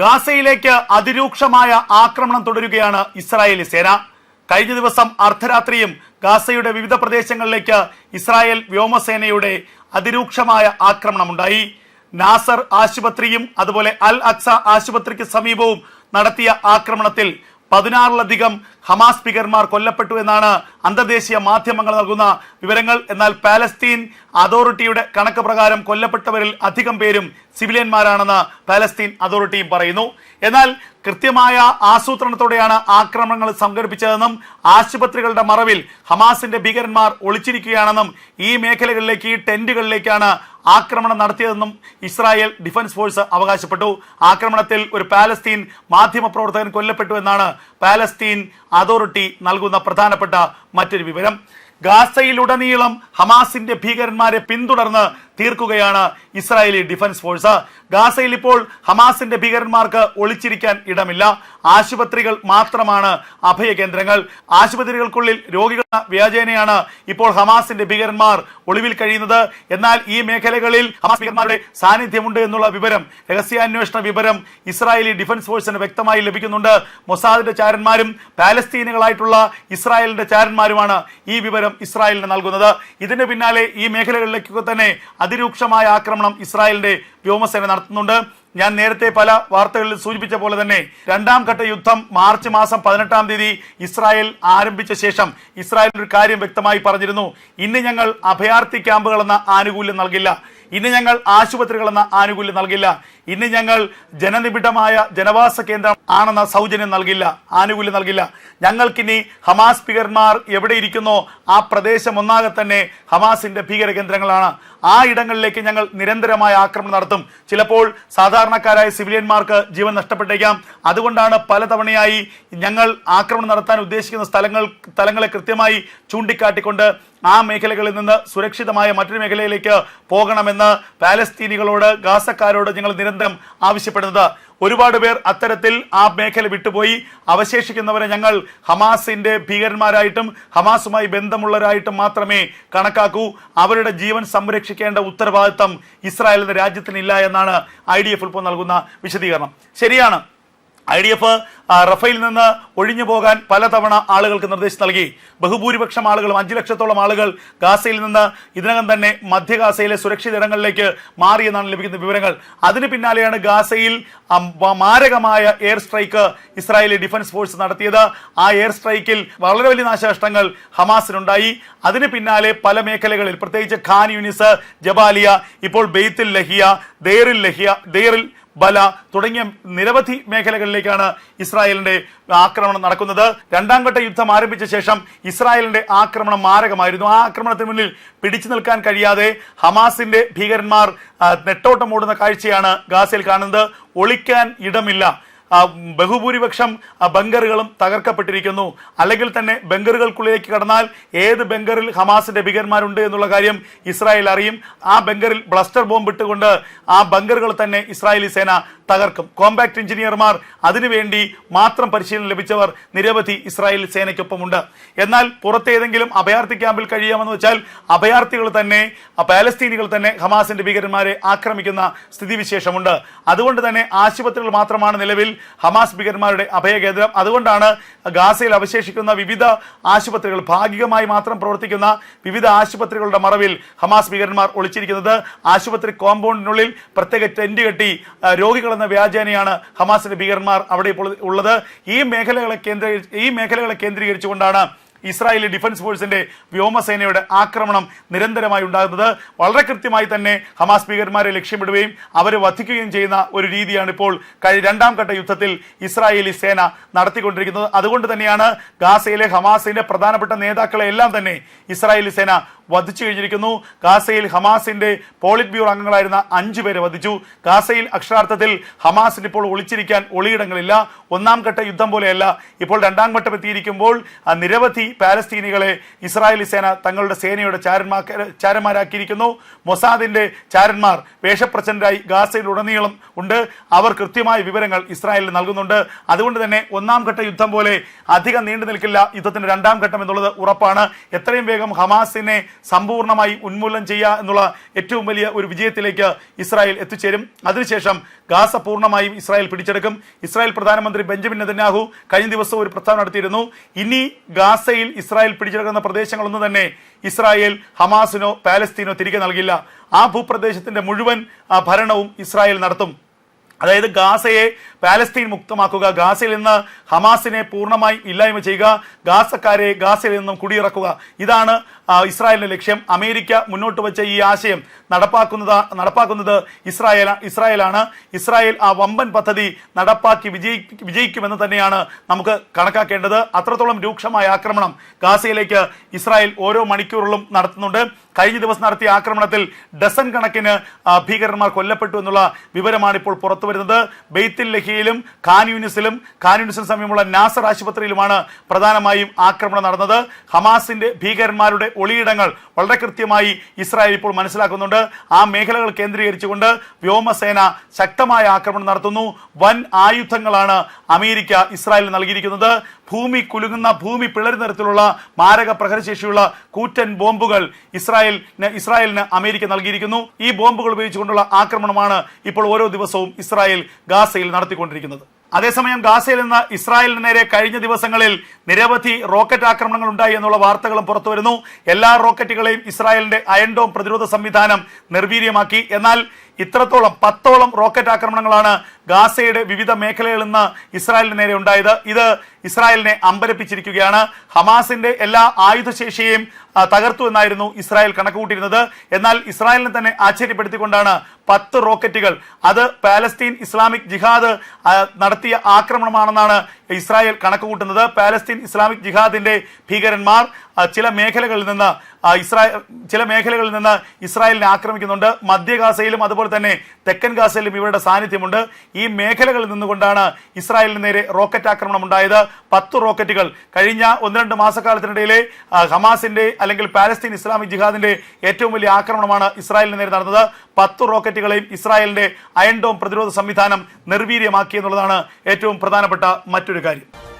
ഗാസയിലേക്ക് അതിരൂക്ഷമായ ആക്രമണം തുടരുകയാണ് ഇസ്രായേലി സേന. കഴിഞ്ഞ ദിവസം അർദ്ധരാത്രിയും ഗാസയുടെ വിവിധ പ്രദേശങ്ങളിലേക്ക് ഇസ്രായേൽ വ്യോമസേനയുടെ അതിരൂക്ഷമായ ആക്രമണമുണ്ടായി. നാസർ ആശുപത്രിയും അതുപോലെ അൽ അക്സ ആശുപത്രിക്ക് സമീപവും നടത്തിയ ആക്രമണത്തിൽ പതിനാറിലധികം ഹമാസ് ഭീകരന്മാർ കൊല്ലപ്പെട്ടു എന്നാണ് അന്തർദേശീയ മാധ്യമങ്ങൾ നൽകുന്ന വിവരങ്ങൾ. എന്നാൽ പാലസ്തീൻ അതോറിറ്റിയുടെ കണക്ക് പ്രകാരം കൊല്ലപ്പെട്ടവരിൽ അധികം പേരും സിവിലിയന്മാരാണെന്ന് പാലസ്തീൻ അതോറിറ്റിയും പറയുന്നു. എന്നാൽ കൃത്യമായ ആസൂത്രണത്തോടെയാണ് ആക്രമണങ്ങൾ സംഘടിപ്പിച്ചതെന്നും ആശുപത്രികളുടെ മറവിൽ ഹമാസിന്റെ ഭീകരന്മാർ ഒളിച്ചിരിക്കുകയാണെന്നും ഈ മേഖലകളിലേക്ക് ഈ ടെന്റുകളിലേക്കാണ് ആക്രമണം നടത്തിയതെന്നും ഇസ്രായേൽ ഡിഫൻസ് ഫോഴ്സ് അവകാശപ്പെട്ടു. ആക്രമണത്തിൽ ഒരു പാലസ്തീൻ മാധ്യമപ്രവർത്തകൻ കൊല്ലപ്പെട്ടു എന്നാണ് പാലസ്തീൻ അതോറിറ്റി നൽകുന്ന പ്രധാനപ്പെട്ട മറ്റൊരു വിവരം. ഗാസയിലുടനീളം ഹമാസിന്റെ ഭീകരന്മാരെ പിന്തുടർന്ന് തീർക്കുകയാണ് ഇസ്രായേലി ഡിഫൻസ് ഫോഴ്സ്. ഗാസയിൽ ഇപ്പോൾ ഹമാസിന്റെ ഭീകരന്മാർക്ക് ഒളിച്ചിരിക്കാൻ ഇടമില്ല. ആശുപത്രികൾ മാത്രമാണ് അഭയ കേന്ദ്രങ്ങൾ ആശുപത്രികൾക്കുള്ളിൽ രോഗികൾ വ്യാജേനയാണ് ഇപ്പോൾ ഹമാസിന്റെ ഭീകരന്മാർ ഒളിവിൽ കഴിയുന്നത്. എന്നാൽ ഈ മേഖലകളിൽ ഹമാസ് ഭീകരന്മാരുടെ സാന്നിധ്യമുണ്ട് എന്നുള്ള വിവരം രഹസ്യാന്വേഷണ വിവരം ഇസ്രായേലി ഡിഫൻസ് ഫോഴ്സിന് വ്യക്തമായി ലഭിക്കുന്നുണ്ട്. മൊസാദിന്റെ ചാരന്മാരും പാലസ്തീനുകളായിട്ടുള്ള ഇസ്രായേലിന്റെ ചാരന്മാരുമാണ് ഈ വിവരം ഇസ്രായേലിന് നൽകുന്നത്. ഇതിന് പിന്നാലെ ഈ മേഖലകളിലേക്കൊക്കെ തന്നെ അതിരൂക്ഷമായ ആക്രമണം ഇസ്രായേലിന്റെ വ്യോമസേന നടത്തുന്നുണ്ട്. ഞാൻ നേരത്തെ പല വാർത്തകളിൽ സൂചിപ്പിച്ച പോലെ തന്നെ രണ്ടാം ഘട്ട യുദ്ധം മാർച്ച് മാസം പതിനെട്ടാം തീയതി ഇസ്രായേൽ ആരംഭിച്ച ശേഷം ഇസ്രായേൽ ഒരു കാര്യം വ്യക്തമായി പറഞ്ഞിരുന്നു. ഇന്ന് ഞങ്ങൾ അഭയാർത്ഥി ക്യാമ്പുകളെന്ന ആനുകൂല്യം നൽകില്ല. ഇന്ന് ഞങ്ങൾ ആശുപത്രികൾ എന്ന ആനുകൂല്യം നൽകില്ല. ഇന്ന് ഞങ്ങൾ ജനനിബിഡമായ ജനവാസ കേന്ദ്രം ആണെന്ന സൗജന്യം നൽകില്ല ആനുകൂല്യം നൽകില്ല. ഞങ്ങൾക്കിനി ഹമാസ് ഭീകരന്മാർ എവിടെ ഇരിക്കുന്നോ ആ പ്രദേശം ഒന്നാകെ തന്നെ ഹമാസിന്റെ ഭീകര കേന്ദ്രങ്ങളാണ്. ആ ഇടങ്ങളിലേക്ക് ഞങ്ങൾ നിരന്തരമായ ആക്രമണം നടത്തും. ചിലപ്പോൾ സാധാരണക്കാരായ സിവിലിയന്മാർക്ക് ജീവൻ നഷ്ടപ്പെട്ടേക്കാം. അതുകൊണ്ടാണ് പലതവണയായി ഞങ്ങൾ ആക്രമണം നടത്താൻ ഉദ്ദേശിക്കുന്ന സ്ഥലങ്ങൾ സ്ഥലങ്ങളെ കൃത്യമായി ചൂണ്ടിക്കാട്ടിക്കൊണ്ട് ആ മേഖലകളിൽ നിന്ന് സുരക്ഷിതമായ മറ്റൊരു മേഖലയിലേക്ക് പോകണമെന്ന് പാലസ്തീനികളോട് ഗാസക്കാരോട് ഞങ്ങൾ നിരന്തരം ആവശ്യപ്പെടുന്നത്. ഒരുപാട് പേർ അത്തരത്തിൽ ആ മേഖല വിട്ടുപോയി. അവശേഷിക്കുന്നവരെ ഞങ്ങൾ ഹമാസിന്റെ ഭീകരന്മാരായിട്ടും ഹമാസുമായി ബന്ധമുള്ളവരായിട്ടും മാത്രമേ കണക്കാക്കൂ. അവരുടെ ജീവൻ സംരക്ഷിക്കേണ്ട ഉത്തരവാദിത്തം ഇസ്രായേൽ എന്ന രാജ്യത്തിനില്ല എന്നാണ് ഐ ഡി എഫ് ഇപ്പോൾ നൽകുന്ന വിശദീകരണം. ശരിയാണ്. ഐ ഡി എഫ് റഫേൽ നിന്ന് ഒഴിഞ്ഞു പോകാൻ പലതവണ ആളുകൾക്ക് നിർദ്ദേശം നൽകി. ബഹുഭൂരിപക്ഷം ആളുകളും അഞ്ചു ലക്ഷത്തോളം ആളുകൾ ഗാസയിൽ നിന്ന് ഇതിനകം തന്നെ മധ്യ ഗാസയിലെ സുരക്ഷിത ഇടങ്ങളിലേക്ക് മാറിയെന്നാണ് ലഭിക്കുന്ന വിവരങ്ങൾ. അതിന് പിന്നാലെയാണ് ഗാസയിൽ മാരകമായ air strike Israeli defence force നടത്തിയത്. ആ എയർ സ്ട്രൈക്കിൽ വളരെ വലിയ നാശനഷ്ടങ്ങൾ ഹമാസിനുണ്ടായി. അതിന് പിന്നാലെ പല മേഖലകളിൽ പ്രത്യേകിച്ച് ഖാൻ യൂനിസ് ജബാലിയ ഇപ്പോൾ ബെയ്ത്തിൽ ലഹിയ ദേറിൽ ലഹിയ ദേറിൽ ബല തുടങ്ങിയ നിരവധി മേഖലകളിലേക്കാണ് ഇസ്രായേലിന്റെ ആക്രമണം നടക്കുന്നത്. രണ്ടാം ഘട്ട യുദ്ധം ആരംഭിച്ച ശേഷം ഇസ്രായേലിന്റെ ആക്രമണം മാരകമായിരുന്നു. ആ ആക്രമണത്തിന് മുന്നിൽ പിടിച്ചു നിൽക്കാൻ കഴിയാതെ ഹമാസിന്റെ ഭീകരന്മാർ നെട്ടോട്ടം ഓടുന്ന കാഴ്ചയാണ് ഗാസയിൽ കാണുന്നത്. ഒളിക്കാൻ ഇടമില്ല. ബഹുഭൂരിപക്ഷം ബങ്കറുകളും തകർക്കപ്പെട്ടിരിക്കുന്നു. അല്ലെങ്കിൽ തന്നെ ബങ്കറുകൾക്കുള്ളിലേക്ക് കടന്നാൽ ഏത് ബങ്കറിൽ ഹമാസിന്റെ ഭീകരന്മാരുണ്ട് എന്നുള്ള കാര്യം ഇസ്രായേൽ അറിയും. ആ ബങ്കറിൽ ബ്ലസ്റ്റർ ബോംബ് ഇട്ടുകൊണ്ട് ആ ബങ്കറുകൾ തന്നെ ഇസ്രായേലി സേന തകർക്കും. കോമ്പാക്ട് എഞ്ചിനീയർമാർ അതിനുവേണ്ടി മാത്രം പരിശീലനം ലഭിച്ചവർ നിരവധി ഇസ്രായേൽ സേനയ്ക്കൊപ്പമുണ്ട്. എന്നാൽ പുറത്തേതെങ്കിലും അഭയാർത്ഥി ക്യാമ്പിൽ കഴിയാമെന്ന് വെച്ചാൽ അഭയാർത്ഥികൾ തന്നെ പാലസ്തീനികൾ തന്നെ ഹമാസിന്റെ ഭീകരന്മാരെ ആക്രമിക്കുന്ന സ്ഥിതിവിശേഷമുണ്ട്. അതുകൊണ്ട് തന്നെ ആശുപത്രികൾ മാത്രമാണ് നിലവിൽ. ഹമാസ് ഭീകരന്മാരുടെ അഭയകേന്ദ്രം. അതുകൊണ്ടാണ് ഗാസയിൽ അവശേഷിക്കുന്ന വിവിധ ആശുപത്രികൾ ഭാഗികമായി മാത്രം പ്രവർത്തിക്കുന്ന വിവിധ ആശുപത്രികളുടെ മറവിൽ ഹമാസ് ഭീകരന്മാർ ഒളിച്ചിരിക്കുന്നത്. ആശുപത്രി കോമ്പൗണ്ടിനുള്ളിൽ പ്രത്യേക ടെന്റ് കെട്ടി രോഗികളെന്ന വ്യാജേനയാണ് ഹമാസിന്റെ ഭീകരന്മാർ അവിടെ ഇപ്പോൾ ഉള്ളത്. ഈ മേഖലകളെ കേന്ദ്രീ ഈ മേഖലകളെ കേന്ദ്രീകരിച്ചുകൊണ്ടാണ് ഇസ്രായേലി ഡിഫൻസ് ഫോഴ്സിന്റെ വ്യോമസേനയുടെ ആക്രമണം നിരന്തരമായി ഉണ്ടാകുന്നത്. വളരെ കൃത്യമായി തന്നെ ഹമാസ് ഭീകരന്മാരെ ലക്ഷ്യമിടുകയും അവരെ വധിക്കുകയും ചെയ്യുന്ന ഒരു രീതിയാണ് ഇപ്പോൾ രണ്ടാം ഘട്ട യുദ്ധത്തിൽ ഇസ്രായേലി സേന നടത്തിക്കൊണ്ടിരിക്കുന്നത്. അതുകൊണ്ട് തന്നെയാണ് ഗാസയിലെ ഹമാസിന്റെ പ്രധാനപ്പെട്ട നേതാക്കളെ എല്ലാം തന്നെ ഇസ്രായേലി സേന വധിച്ചു കഴിഞ്ഞിരിക്കുന്നു. ഗാസയിൽ ഹമാസിന്റെ പോളിറ്റ് ബ്യൂറോ അംഗങ്ങളായിരുന്ന അഞ്ചു പേരെ വധിച്ചു. ഗാസയിൽ അക്ഷരാർത്ഥത്തിൽ ഹമാസിന് ഇപ്പോൾ ഒളിച്ചിരിക്കാൻ ഒളിയിടങ്ങളില്ല. ഒന്നാം ഘട്ട യുദ്ധം പോലെയല്ല. ഇപ്പോൾ രണ്ടാം ഘട്ടം എത്തിയിരിക്കുമ്പോൾ നിരവധി പാലസ്തീനികളെ ഇസ്രായേലി സേന തങ്ങളുടെ സേനയുടെ ചാരന്മാ ചാരന്മാരാക്കിയിരിക്കുന്നു. മൊസാദിന്റെ ചാരന്മാർ വേഷപ്രസന്റായി ഗാസയിൽ ഉടനീളം ഉണ്ട്. അവർ കൃത്യമായ വിവരങ്ങൾ ഇസ്രായേലിന് നൽകുന്നുണ്ട്. അതുകൊണ്ട് തന്നെ ഒന്നാം ഘട്ട യുദ്ധം പോലെ അധികം നീണ്ടു നിൽക്കില്ല. യുദ്ധത്തിന്റെ രണ്ടാം ഘട്ടം എന്നുള്ളത് ഉറപ്പാണ്. എത്രയും വേഗം ഹമാസിനെ സമ്പൂർണമായി ഉന്മൂലനം ചെയ്യുക എന്നുള്ള ഏറ്റവും വലിയ ഒരു വിജയത്തിലേക്ക് ഇസ്രായേൽ എത്തിച്ചേരും. അതിനുശേഷം ഗാസ പൂർണമായും ഇസ്രായേൽ പിടിച്ചെടുക്കും. ഇസ്രായേൽ പ്രധാനമന്ത്രി ബെഞ്ചമിൻ നെതന്യാഹു കഴിഞ്ഞ ദിവസം ഒരു പ്രസ്താവന നടത്തിയിരുന്നു. ഇനി ഗാസയിൽ ഇസ്രായേൽ പിടിച്ചെടുക്കുന്ന പ്രദേശങ്ങളൊന്നും തന്നെ ഇസ്രായേൽ ഹമാസിനോ പാലസ്തീനോ തിരികെ നൽകില്ല. ആ ഭൂപ്രദേശത്തിന്റെ മുഴുവൻ ഭരണവും ഇസ്രായേൽ നടത്തും. അതായത് ഗാസയെ പാലസ്തീൻ മുക്തമാക്കുക ഗാസയിൽ നിന്ന് ഹമാസിനെ പൂർണമായി ഇല്ലായ്മ ചെയ്യുക ഗാസക്കാരെ ഗാസയിൽ നിന്നും കുടിയിറക്കുക. ഇതാണ് ഇസ്രായേലിന്റെ ലക്ഷ്യം. അമേരിക്ക മുന്നോട്ട് വെച്ച ഈ ആശയം നടപ്പാക്കുന്നത് നടപ്പാക്കുന്നത് ഇസ്രായേൽ ഇസ്രായേലാണ്. ഇസ്രായേൽ ആ വമ്പൻ പദ്ധതി നടപ്പാക്കി വിജയി വിജയിക്കുമെന്ന് തന്നെയാണ് നമുക്ക് കണക്കാക്കേണ്ടത്. അത്രത്തോളം രൂക്ഷമായ ആക്രമണം ഗാസയിലേക്ക് ഇസ്രായേൽ ഓരോ മണിക്കൂറിലും നടത്തുന്നുണ്ട്. കഴിഞ്ഞ ദിവസം നടത്തിയ ആക്രമണത്തിൽ ഡസൻ കണക്കിന് ഭീകരന്മാർ കൊല്ലപ്പെട്ടു എന്നുള്ള വിവരമാണ് ഇപ്പോൾ പുറത്തു വരുന്നത്. ബെയ്ത്തിൽ ലഹിയിലും ഖാൻ യൂണിസിലും ഖാൻ യൂണിസിന് സമീപമുള്ള നാസർ ആശുപത്രിയിലുമാണ് പ്രധാനമായും ആക്രമണം നടന്നത്. ഹമാസിന്റെ ഭീകരന്മാരുടെ ഒളിയിടങ്ങൾ വളരെ കൃത്യമായി ഇസ്രായേൽ ഇപ്പോൾ മനസ്സിലാക്കുന്നുണ്ട്. ആ മേഖലകൾ കേന്ദ്രീകരിച്ചുകൊണ്ട് വ്യോമസേന ശക്തമായ ആക്രമണം നടത്തുന്നു. വൻ ആയുധങ്ങളാണ് അമേരിക്ക ഇസ്രായേലിന് നൽകിയിരിക്കുന്നത്. ഭൂമി കുലുങ്ങുന്ന ഭൂമി പിളരുന്ന തരത്തിലുള്ള മാരക പ്രഹരശേഷിയുള്ള കൂറ്റൻ ബോംബുകൾ ഇസ്രായേലിന് ഇസ്രായേലിന് അമേരിക്ക നൽകിയിരിക്കുന്നു. ഈ ബോംബുകൾ ഉപയോഗിച്ചുകൊണ്ടുള്ള ആക്രമണമാണ് ഇപ്പോൾ ഓരോ ദിവസവും ഇസ്രായേൽ ഗാസയിൽ നടത്തിക്കൊണ്ടിരിക്കുന്നത്. അതേസമയം ഗാസയിൽ നിന്ന് ഇസ്രായേലിന് നേരെ കഴിഞ്ഞ ദിവസങ്ങളിൽ നിരവധി റോക്കറ്റ് ആക്രമണങ്ങൾ ഉണ്ടായി എന്നുള്ള വാർത്തകളും പുറത്തുവരുന്നു എല്ലാ റോക്കറ്റുകളെയും ഇസ്രായേലിന്റെ അയൺഡോം പ്രതിരോധ സംവിധാനം നിർവീര്യമാക്കി. എന്നാൽ ഇത്രത്തോളം പത്തോളം റോക്കറ്റ് ആക്രമണങ്ങളാണ് ഗാസയുടെ വിവിധ മേഖലകളിൽ നിന്ന് ഇസ്രായേലിന് നേരെ ഉണ്ടായത്. ഇത് ഇസ്രായേലിനെ അമ്പരപ്പിച്ചിരിക്കുകയാണ്. ഹമാസിന്റെ എല്ലാ ആയുധശേഷിയെയും തകർത്തു എന്നായിരുന്നു ഇസ്രായേൽ കണക്കുകൂട്ടിയിരുന്നത്. എന്നാൽ ഇസ്രായേലിനെ തന്നെ ആശ്ചര്യപ്പെടുത്തിക്കൊണ്ടാണ് പത്ത് റോക്കറ്റുകൾ. അത് പാലസ്തീൻ ഇസ്ലാമിക് ജിഹാദ് നടത്തിയ ആക്രമണമാണെന്നാണ് ഇസ്രായേൽ കണക്കുകൂട്ടുന്നത് പാലസ്തീൻ ഇസ്ലാമിക് ജിഹാദിന്റെ ഭീകരന്മാർ ചില മേഖലകളിൽ നിന്ന് ഇസ്രായേൽ ചില മേഖലകളിൽ നിന്ന് ഇസ്രായേലിനെ ആക്രമിക്കുന്നുണ്ട്. മധ്യ ഗാസയിലും അതുപോലെ തന്നെ തെക്കൻ ഗാസയിലും ഇവരുടെ സാന്നിധ്യമുണ്ട്. ഈ മേഖലകളിൽ നിന്നുകൊണ്ടാണ് ഇസ്രായേലിന് നേരെ റോക്കറ്റ് ആക്രമണം ഉണ്ടായത്. പത്ത് റോക്കറ്റുകൾ കഴിഞ്ഞ ഒന്ന് രണ്ട് മാസക്കാലത്തിനിടയിലെ ഹമാസിന്റെ അല്ലെങ്കിൽ പാലസ്തീൻ ഇസ്ലാമിക് ജിഹാദിന്റെ ഏറ്റവും വലിയ ആക്രമണമാണ് ഇസ്രായേലിന് നേരെ നടന്നത്. പത്ത് റോക്കറ്റുകളെയും ഇസ്രായേലിന്റെ അയൺഡോം പ്രതിരോധ സംവിധാനം നിർവീര്യമാക്കി എന്നുള്ളതാണ് ഏറ്റവും പ്രധാനപ്പെട്ട മറ്റൊരു കാര്യം.